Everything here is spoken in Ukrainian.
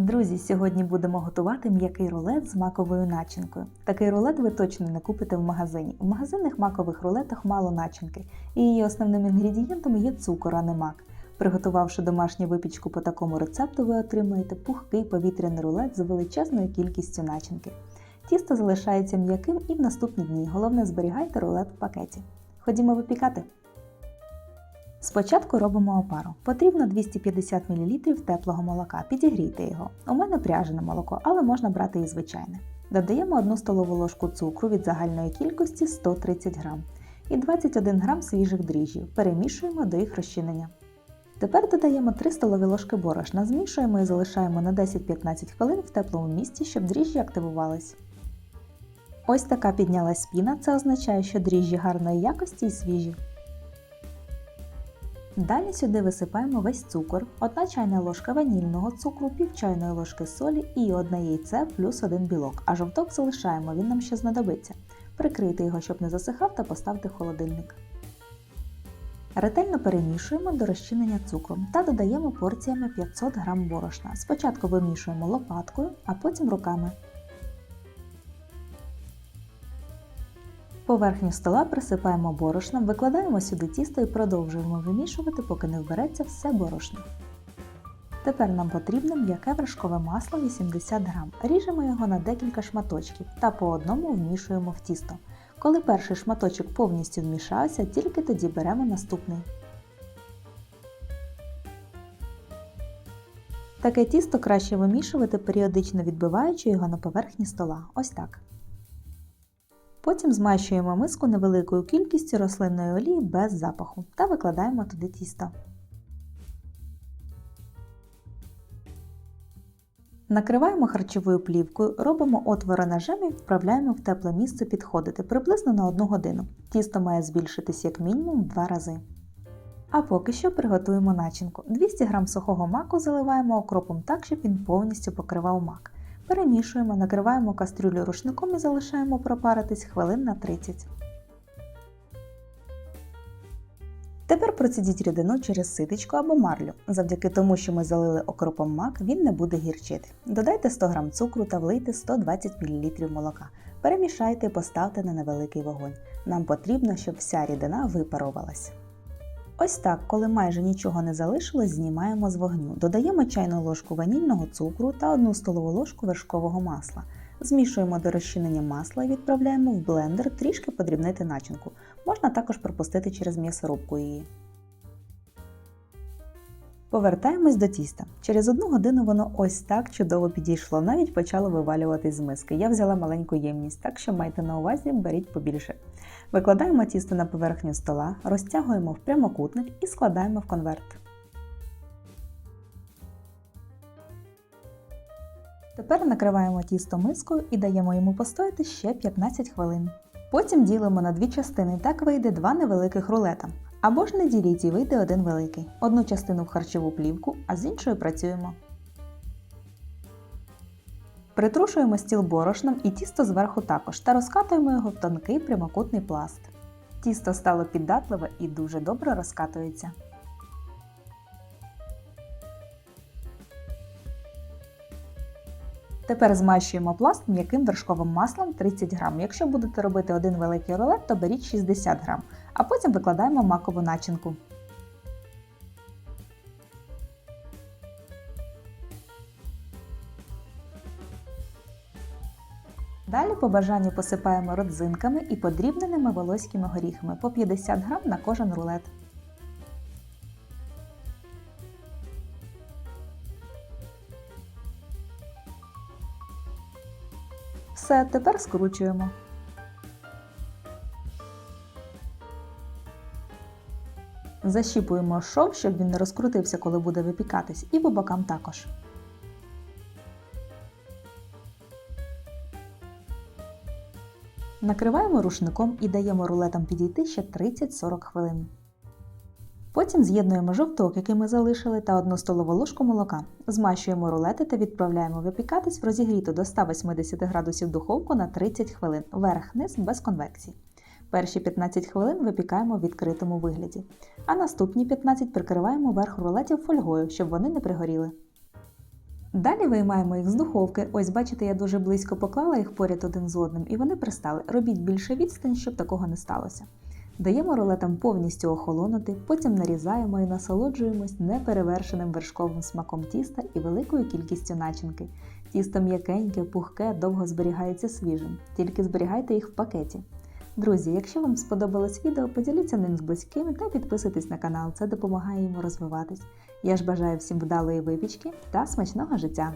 Друзі, сьогодні будемо готувати м'який рулет з маковою начинкою. Такий рулет ви точно не купите в магазині. В магазинних макових рулетах мало начинки, і її основним інгредієнтом є цукор, а не мак. Приготувавши домашню випічку по такому рецепту, ви отримаєте пухкий повітряний рулет з величезною кількістю начинки. Тісто залишається м'яким і в наступні дні. Головне зберігайте рулет в пакеті. Ходімо випікати. Спочатку робимо опару. Потрібно 250 мл теплого молока. Підігрійте його. У мене пряжене молоко, але можна брати і звичайне. Додаємо 1 столову ложку цукру від загальної кількості 130 г і 21 г свіжих дріжджів. Перемішуємо до їх розчинення. Тепер додаємо 3 столові ложки борошна, змішуємо і залишаємо на 10-15 хвилин в теплому місці, щоб дріжджі активувались. Ось така піднялась піна, це означає, що дріжджі гарної якості і свіжі. Далі сюди висипаємо весь цукор, 1 чайна ложка ванільного цукру, пів чайної ложки солі і одне яйце плюс один білок, а жовток залишаємо, він нам ще знадобиться. Прикрийте його, щоб не засихав та поставте в холодильник. Ретельно перемішуємо до розчинення цукру та додаємо порціями 500 г борошна. Спочатку вимішуємо лопаткою, а потім руками. Поверхню стола присипаємо борошном, викладаємо сюди тісто і продовжуємо вимішувати, поки не вбереться все борошно. Тепер нам потрібно м'яке вершкове масло 80 г. Ріжемо його на декілька шматочків та по одному вмішуємо в тісто. Коли перший шматочок повністю вмішався, тільки тоді беремо наступний. Таке тісто краще вимішувати, періодично відбиваючи його на поверхні стола. Ось так. Потім змащуємо миску невеликою кількістю рослинної олії без запаху та викладаємо туди тісто. Накриваємо харчовою плівкою, робимо отвори ножем і вправляємо в тепле місце підходити приблизно на 1 годину. Тісто має збільшитись як мінімум в 2 рази. А поки що приготуємо начинку. 200 г сухого маку заливаємо окропом так, щоб він повністю покривав мак. Перемішуємо, накриваємо кастрюлю рушником і залишаємо пропаритись хвилин на 30. Тепер процідіть рідину через ситечко або марлю. Завдяки тому, що ми залили окропом мак, він не буде гірчити. Додайте 100 г цукру та влийте 120 мл молока. Перемішайте і поставте на невеликий вогонь. Нам потрібно, щоб вся рідина випарувалась. Ось так, коли майже нічого не залишилось, знімаємо з вогню. Додаємо чайну ложку ванільного цукру та 1 столову ложку вершкового масла. Змішуємо до розчинення масла і відправляємо в блендер трішки подрібнити начинку. Можна також пропустити через м'ясорубку її. Повертаємось до тіста. Через одну годину воно ось так чудово підійшло, навіть почало вивалюватись з миски. Я взяла маленьку ємність, так що майте на увазі, беріть побільше. Викладаємо тісто на поверхню стола, розтягуємо в прямокутник і складаємо в конверт. Тепер накриваємо тісто мискою і даємо йому постояти ще 15 хвилин. Потім ділимо на дві частини, так вийде два невеликих рулета. Або ж не діліть і вийде один великий. Одну частину в харчову плівку, а з іншою працюємо. Притрушуємо стіл борошном і тісто зверху також та розкатуємо його в тонкий прямокутний пласт. Тісто стало піддатливе і дуже добре розкатується. Тепер змащуємо пласт м'яким вершковим маслом 30 г. Якщо будете робити один великий рулет, то беріть 60 г, а потім викладаємо макову начинку. Далі по бажанню посипаємо родзинками і подрібненими волоськими горіхами по 50 г на кожен рулет. Все, тепер скручуємо. Защіпуємо шов, щоб він не розкрутився, коли буде випікатись, і по бокам також. Накриваємо рушником і даємо рулетам підійти ще 30-40 хвилин. Потім з'єднуємо жовток, який ми залишили, та 1 столову ложку молока. Змащуємо рулети та відправляємо випікатись в розігріту до 180 градусів духовку на 30 хвилин, верх-низ без конвекції. Перші 15 хвилин випікаємо в відкритому вигляді, а наступні 15 прикриваємо верх рулетів фольгою, щоб вони не пригоріли. Далі виймаємо їх з духовки. Ось бачите, я дуже близько поклала їх поряд один з одним, і вони пристали. Робіть більше відстань, щоб такого не сталося. Даємо рулетам повністю охолонути, потім нарізаємо і насолоджуємось неперевершеним вершковим смаком тіста і великою кількістю начинки. Тісто м'якеньке, пухке, довго зберігається свіжим, тільки зберігайте їх в пакеті. Друзі, якщо вам сподобалось відео, поділіться ним з близькими та підписуйтесь на канал, це допомагає йому розвиватись. Я ж бажаю всім вдалої випічки та смачного життя!